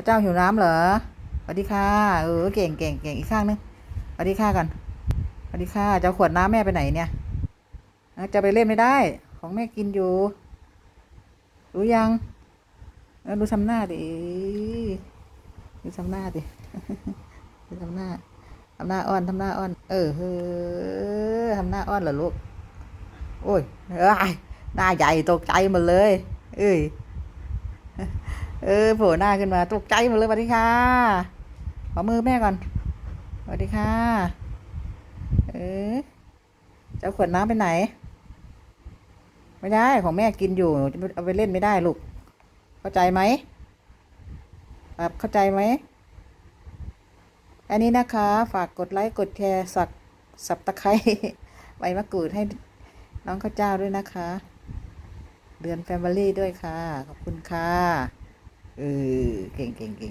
ระเจ้าหิวน้ำเหรอสวัสดีค่ะ เออ เก่งเก่งเก่งอีกข้างนึงสวัสดีค่ะกันสวัสดีค่ะจะเอาขวดน้ำแม่ไปไหนเนี่ย จะไปเล่นไม่ได้ ของแม่กินอยู่ รู้ยังเออดูทำหน้าดิดูทำหน้าดิดูทำหน้าทำหน้าอ้อนทำหน้าอ้อน เออเฮ้อทำหน้าอ้อนเหรอลูก โอ้ยเอ้ยหน้าใหญ่ตกใจหมดเลย เอ้ย เออโผล่หน้าขึ้นมาตกใจหมดเลยสวัสดีค่ะขอมือแม่ก่อนสวัสดีค่ะ เออจะเอาขวดน้ำไปไหน ไม่ได้ของแม่กินอยู่เอาไปเล่นไม่ได้ลูก เข้าใจไหมครับเข้าใจไหมอันนี้นะคะ ฝากกดไลค์กดแชร์สักสับตะไคร้ใบมะกรูดให้น้องข้าวเจ้าด้วยนะคะ เดือนแฟมิลี่ด้วยค่ะ ขอบคุณค่ะ 呃给给给。